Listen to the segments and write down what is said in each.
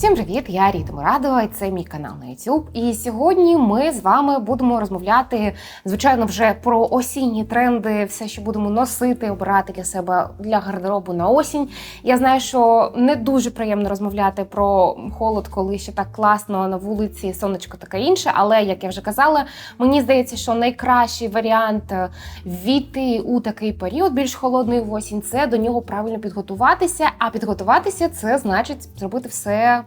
Всім привіт! Я Ріта Мурадова, і це мій канал на YouTube. І сьогодні ми з вами будемо розмовляти, звичайно, вже про осінні тренди, все, що будемо носити, обирати для себе для гардеробу на осінь. Я знаю, що не дуже приємно розмовляти про холод, коли ще так класно на вулиці, сонечко таке інше. Але як я вже казала, мені здається, що найкращий варіант е, війти у такий період більш холодний в осінь це до нього правильно підготуватися. А підготуватися це значить зробити все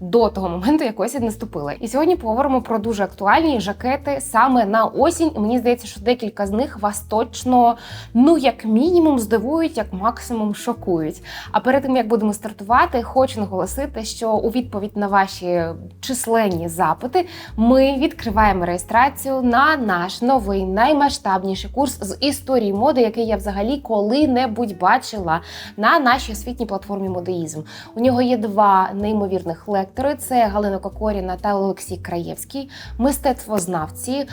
до того моменту, як осінь наступила. І сьогодні поговоримо про дуже актуальні жакети саме на осінь. Мені здається, що декілька з них вас точно, ну як мінімум, здивують, як максимум шокують. А перед тим як будемо стартувати, хочу наголосити, що у відповідь на ваші численні запити ми відкриваємо реєстрацію на наш новий наймасштабніший курс з історії моди, який я взагалі коли-небудь бачила на нашій освітній платформі Модеїзм. У нього є два неймовірних лектори. Це Галина Кокоріна та Олексій Краєвський, мистецтвознавці,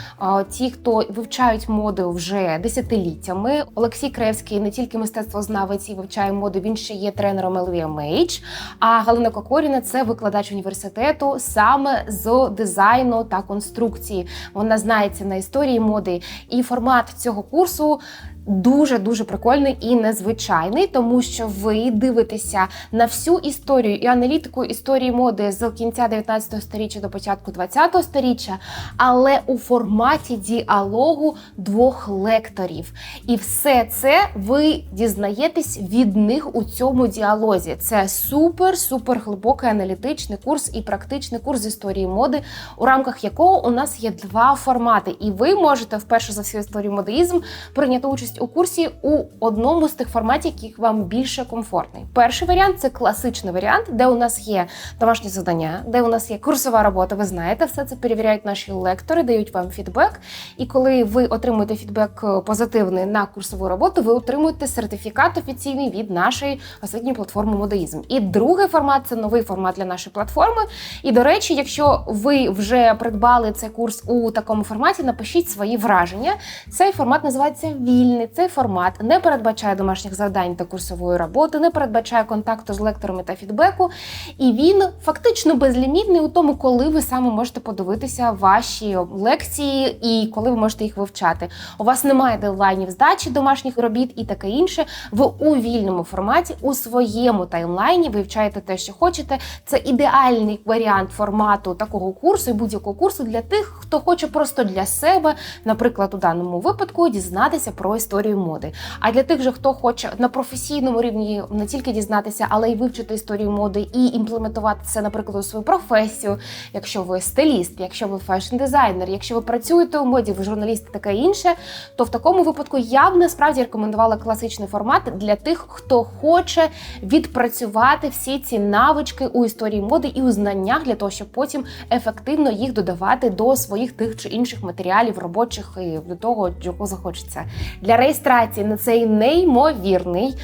ті, хто вивчають моду вже десятиліттями. Олексій Краєвський не тільки мистецтвознавець і вивчає моду, він ще є тренером LVMH, А Галина Кокоріна це викладач університету саме з дизайну та конструкції. Вона знається на історії моди, і формат цього курсу дуже дуже прикольний і незвичайний, тому що ви дивитеся на всю історію і аналітику історії моди з кінця 19 століття до початку 20 століття, але у форматі діалогу двох лекторів. І все це ви дізнаєтесь від них у цьому діалозі. Це супер-супер глибокий аналітичний курс і практичний курс з історії моди, у рамках якого у нас є два формати. І ви можете вперше за всю історію модеїзм прийняти участь у курсі у одному з тих форматів, яких вам більше комфортний. Перший варіант це класичний варіант, де у нас є домашні завдання, де у нас є курсова робота. Ви знаєте, все це перевіряють наші лектори, дають вам фідбек. І коли ви отримуєте фідбек е, позитивний на курсову роботу, ви отримуєте сертифікат офіційний від нашої освітньої платформи Модеїзм. І другий формат це новий формат для нашої платформи. І до речі, якщо ви вже придбали цей курс у такому форматі, напишіть свої враження. Цей формат називається вільний. Цей формат не передбачає домашніх завдань та курсової роботи, не передбачає контакту з лекторами та фідбеку, і він фактично безлімітний у тому, коли ви саме можете подивитися ваші лекції і коли ви можете їх вивчати. У вас немає дедлайнів здачі домашніх робіт і таке інше. Ви у вільному форматі у своєму таймлайні вивчаєте те, що хочете. Це ідеальний варіант формату такого курсу і будь-якого курсу для тих, хто хоче просто для себе, наприклад, у даному випадку дізнатися про історію моди. А для тих же, хто хоче на професійному рівні не тільки дізнатися, але й вивчити історію моди і імплементувати це, наприклад, у свою професію, якщо ви стиліст, якщо ви фешн-дизайнер, якщо ви працюєте у моді, ви журналіст, таке інше, то в такому випадку я б насправді рекомендувала класичний формат для тих, хто хоче відпрацювати всі ці навички у історії моди і у знаннях для того, щоб потім ефективно їх додавати до своїх тих чи інших матеріалів робочих і до того, чого захочеться. Для реєстрації на цей неймовірний.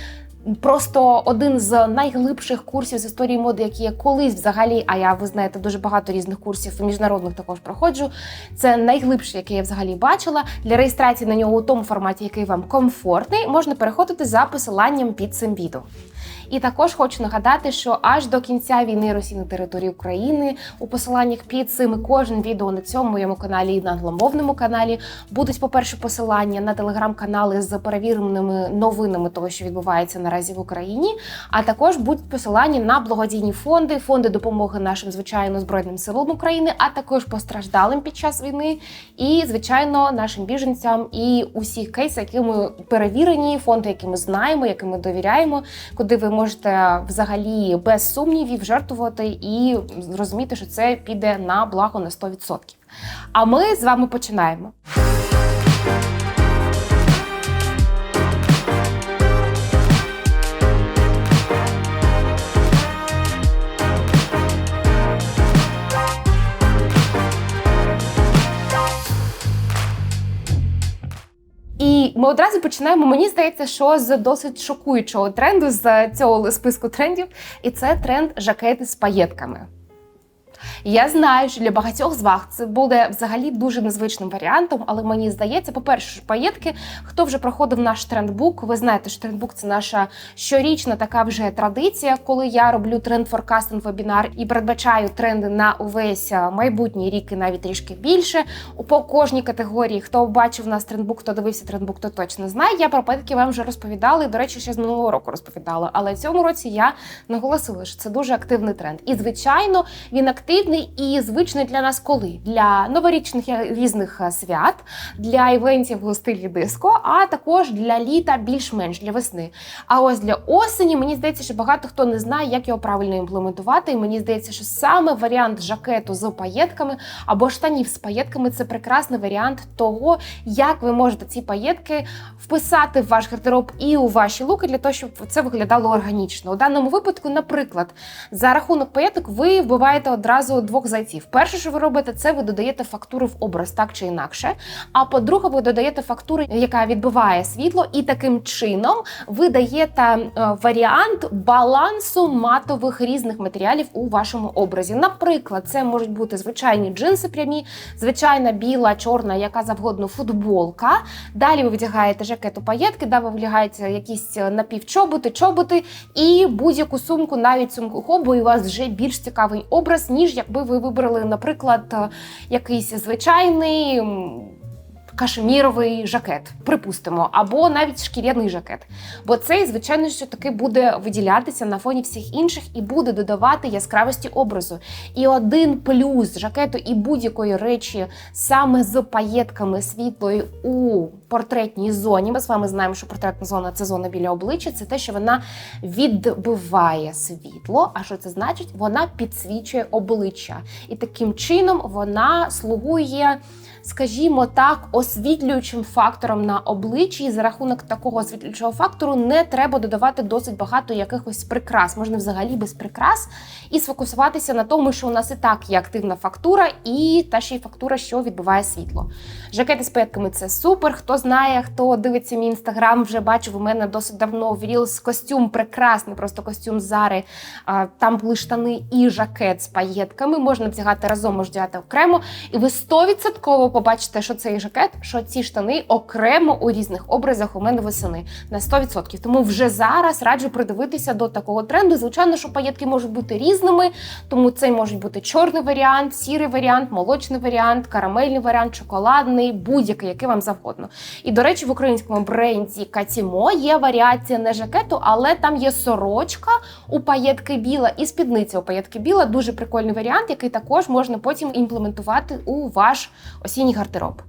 Просто один з найглибших курсів з історії моди, які я колись взагалі, а я ви знаєте, дуже багато різних курсів міжнародних також проходжу. Це найглибший, який я взагалі бачила. Для реєстрації на нього у тому форматі, який вам комфортний, можна переходити за посиланням під цим відео. І також хочу нагадати, що аж до кінця війни Росії на території України у посиланнях під цим і кожен відео на цьому моєму каналі і на англомовному каналі будуть, по-перше, посилання на телеграм-канали з перевіреними новинами того, що відбувається наразі в Україні. А також будуть посилання на благодійні фонди, фонди допомоги нашим звичайно збройним силам України, а також постраждалим під час війни, і звичайно нашим біженцям і усіх кейсах, які ми перевірені, фонди, які ми знаємо, яким ми довіряємо, куди ви можете взагалі без сумнівів жертвувати і зрозуміти, що це піде на благо на 100%. А ми з вами починаємо. Ми одразу починаємо. Мені здається, що з досить шокуючого тренду з цього списку трендів, і це тренд жакети з паєтками. Я знаю, що для багатьох з вас це буде взагалі дуже незвичним варіантом, але мені здається, по-перше, паєтки, хто вже проходив наш трендбук, ви знаєте, що трендбук це наша щорічна така вже традиція, коли я роблю тренд форкастинг вебінар і передбачаю тренди на увесь майбутній рік і навіть трішки більше. По кожній категорії, хто бачив нас трендбук, хто дивився трендбук, то точно знає. Я про паєтки вам вже розповідала, і, до речі, ще з минулого року розповідала. Але цьому році я наголосила, що це дуже активний тренд. І звичайно, він активний і звичний для нас коли? Для новорічних різних е, свят, для івентів у стилі диско, а також для літа більш-менш для весни. А ось для осені мені здається, що багато хто не знає, як його правильно імплементувати. І мені здається, що саме варіант жакету з паєтками або штанів з паєтками це прекрасний варіант того, як ви можете ці паєтки вписати в ваш гардероб і у ваші луки для того, щоб це виглядало органічно. У даному випадку, наприклад, за рахунок паєток ви вбиваєте одразу двох зайців. Перше, що ви робите, це ви додаєте фактури в образ так чи інакше. А по-друге, ви додаєте фактуру, яка відбиває світло, і таким чином ви даєте е, варіант балансу матових різних матеріалів у вашому образі. Наприклад, це можуть бути звичайні джинси прямі, звичайна біла, чорна, яка завгодно футболка. Далі ви вдягаєте жакету паєтки, далі ви вдягаєте якісь е, напівчоботи, чоботи і будь-яку сумку, навіть сумку хобу, і у вас вже більш цікавий образ, ніж якби ви вибрали, наприклад, е, якийсь звичайний. Кашеміровий жакет, припустимо, або навіть шкіряний жакет. Бо цей, звичайно, що таки буде виділятися на фоні всіх інших і буде додавати яскравості образу. І один плюс жакету і будь-якої речі саме з паєтками світлої у портретній зоні. Ми з вами знаємо, що портретна зона це зона біля обличчя, це те, що вона відбиває світло. А що це значить? Вона підсвічує обличчя. І таким чином вона слугує. Скажімо так, освітлюючим фактором на обличчі, і за рахунок такого освітлюючого фактору не треба додавати досить багато якихось прикрас, можна взагалі без прикрас, і сфокусуватися на тому, що у нас і так є активна фактура, і та ще й фактура, що відбиває світло. Жакети з петками це супер. Хто знає, хто дивиться мій інстаграм, вже бачив у мене досить давно в Reels костюм, прекрасний, просто костюм Зари. Там були штани і жакет з паєтками. Можна вдягати разом, можна вдягати окремо. І ви 100% побачите, що цей жакет, що ці штани окремо у різних образах у мене восени на 100%. Тому вже зараз раджу придивитися до такого тренду. Звичайно, що паєтки можуть бути різними, тому цей може бути чорний варіант, сірий варіант, молочний варіант, карамельний варіант, шоколадний, будь-який, який вам завгодно. І до речі, в українському бренді Катімо є варіація не жакету, але там є сорочка у паєтки біла і спідниця у паєтки біла. Дуже прикольний варіант, який також можна потім імплементувати у ваш осінній гардероб.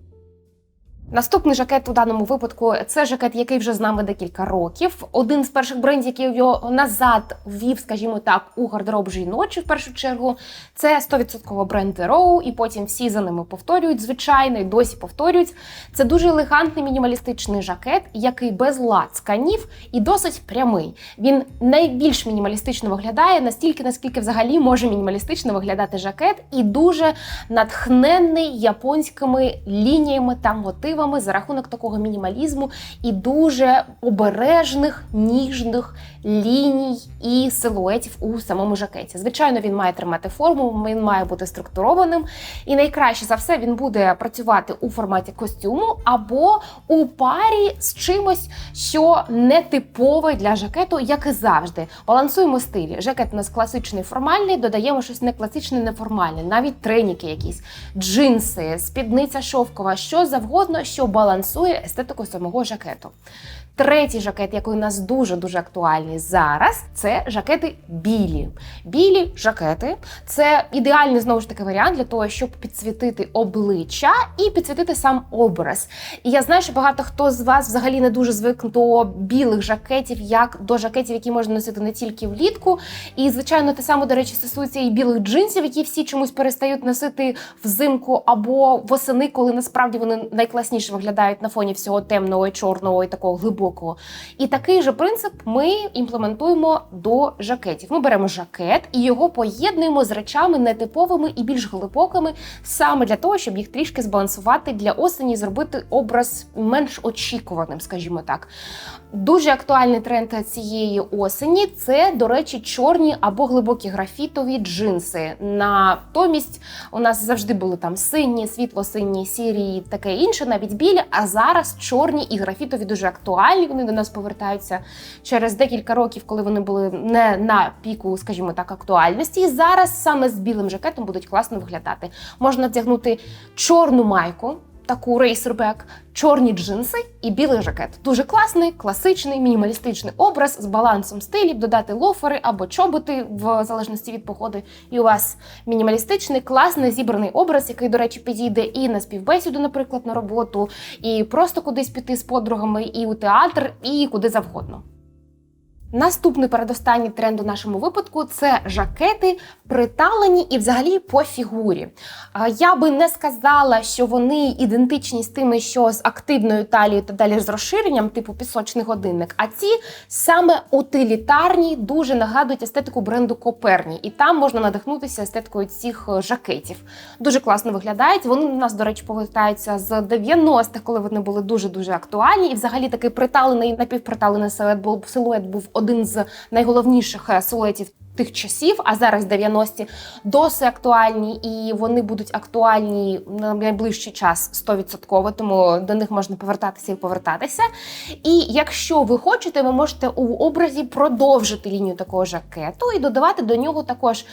Наступний жакет у даному випадку це жакет, який вже з нами декілька років. Один з перших брендів, який його назад ввів, скажімо так, у гардероб жіночий в першу чергу. Це 100% бренд Row, і потім всі за ними повторюють. Звичайно, і досі повторюють. Це дуже елегантний мінімалістичний жакет, який без лацканів і досить прямий. Він найбільш мінімалістично виглядає, настільки, наскільки взагалі може мінімалістично виглядати жакет, і дуже натхненний японськими лініями та мотивами за рахунок такого мінімалізму і дуже обережних, ніжних ліній і силуетів у самому жакеті. Звичайно, він має тримати форму, він має бути структурованим. І найкраще за все він буде працювати у форматі костюму або у парі з чимось, що не типове для жакету, як і завжди. Балансуємо стилі. Жакет у нас класичний формальний, додаємо щось не класичне, неформальне, навіть треніки якісь, джинси, спідниця шовкова, що завгодно, що балансує естетику самого жакету. Третій жакет, який у нас дуже дуже актуальний зараз, це жакети білі. Білі жакети це ідеальний знову ж таки варіант для того, щоб підсвітити обличчя і підсвітити сам образ. І я знаю, що багато хто з вас взагалі не дуже звик до білих жакетів, як до жакетів, які можна носити не тільки влітку. І звичайно, те саме, до речі, стосується і білих джинсів, які всі чомусь перестають носити взимку або восени, коли насправді вони найкласніше виглядають на фоні всього темного, і чорного і такого глибокого. І такий же принцип ми імплементуємо до жакетів. Ми беремо жакет і його поєднуємо з речами нетиповими і більш глибокими, саме для того, щоб їх трішки збалансувати для осені, зробити образ менш очікуваним, скажімо так. Дуже актуальний тренд цієї осені це, до речі, чорні або глибокі графітові джинси. Натомість у нас завжди були там сині, світло-сині, сірі, таке інше, навіть білі. А зараз чорні і графітові дуже актуальні. Вони до нас повертаються через декілька років, коли вони були не на піку, скажімо так, актуальності. І зараз саме з білим жакетом будуть класно виглядати. Можна вдягнути чорну майку таку рейсербек, чорні джинси і білий жакет. Дуже класний, класичний, мінімалістичний образ з балансом стилів, додати лофери або чоботи в залежності від погоди. І у вас мінімалістичний, класний зібраний образ, який, до речі, підійде і на співбесіду, наприклад, на роботу, і просто кудись піти з подругами, і у театр, і куди завгодно. Наступний передостанній тренд у нашому випадку це жакети, приталені і взагалі по фігурі. Я би не сказала, що вони ідентичні з тими, що з активною талією та далі з розширенням, типу пісочний годинник. А ці саме утилітарні, дуже нагадують естетику бренду Коперні. І там можна надихнутися естетикою цих е, жакетів. Дуже класно виглядають. Вони у нас, до речі, повертаються з 90-х, коли вони були дуже дуже актуальні. І взагалі такий приталений напівприталений силует був силует був один з найголовніших е, силуетів тих часів, а зараз 90-ті, досить актуальні, і вони будуть актуальні на найближчий час 100%, тому до них можна повертатися і повертатися. І якщо ви хочете, ви можете у образі продовжити лінію такого жакету і додавати до нього також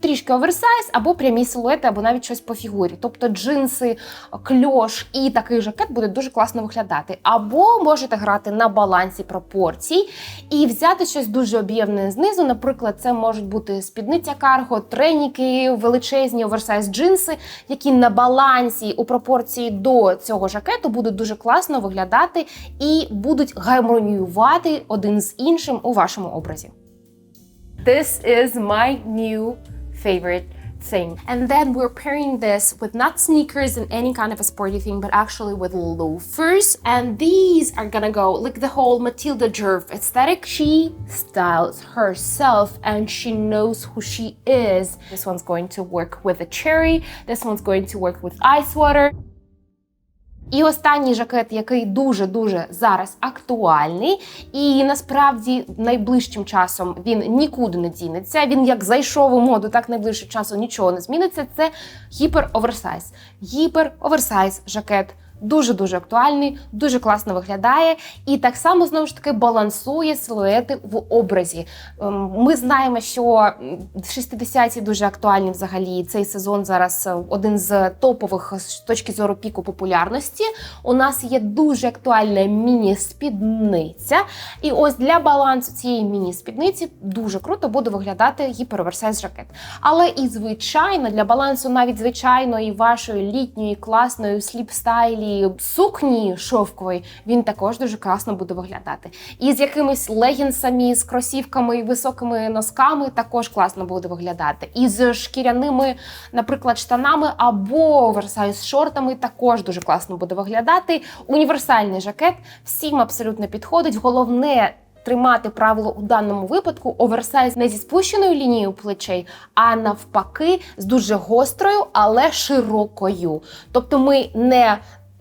трішки оверсайз або прямі силуети, або навіть щось по фігурі. Тобто джинси, кльош і такий жакет буде дуже класно виглядати. Або можете грати на балансі пропорцій і взяти щось дуже об'ємне знизу. Наприклад, це можуть бути спідниця карго, треніки, величезні оверсайз джинси, які на балансі у пропорції до цього жакету будуть дуже класно виглядати і будуть гармоніювати один з іншим у вашому образі. This is my new favorite thing. And then we're pairing this with not sneakers and any kind of a sporty thing, but actually with loafers. And these are gonna go like the whole Matilda Jerv aesthetic. She styles herself and she knows who she is. This one's going to work with a cherry. This one's going to work with ice water. І останній жакет, який дуже-дуже зараз актуальний, і насправді найближчим часом він нікуди не дінеться. Він як зайшов у моду, так найближчим часом нічого не зміниться. Це гіпер оверсайз. Гіпер оверсайз жакет. Дуже дуже актуальний, дуже класно виглядає, і так само знову ж таки балансує силуети в образі. Ем, ми знаємо, що 60-ті дуже актуальні взагалі. Цей сезон зараз е, один з топових з точки зору піку популярності. У нас є дуже актуальна міні-спідниця. І ось для балансу цієї міні-спідниці дуже круто буде виглядати гіпероверсайз жакет. Але і звичайно, для балансу навіть звичайної вашої літньої класної сліп-стайлі сукні шовкової він також дуже класно буде виглядати. І з якимись легінсами, з кросівками і високими носками також класно буде виглядати. І з шкіряними, наприклад, штанами або оверсайз шортами також дуже класно буде виглядати. Універсальний жакет всім абсолютно підходить. Головне. Тримати правило у даному випадку оверсайз не зі спущеною лінією плечей, а навпаки, з дуже гострою, але широкою. Тобто ми не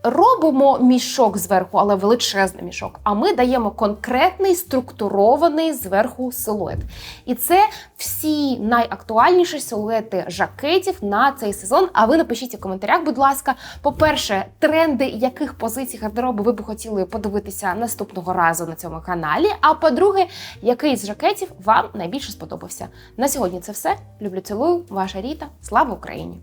робимо мішок зверху, але величезний мішок. А ми даємо конкретний структурований зверху силует. І це всі найактуальніші силуети жакетів на цей сезон. А ви напишіть у коментарях, будь ласка, по-перше, тренди яких позицій гардеробу ви б хотіли подивитися наступного разу на цьому каналі. А по-друге, який з жакетів вам найбільше сподобався. На сьогодні це все. Люблю цілую, ваша Ріта. Слава Україні!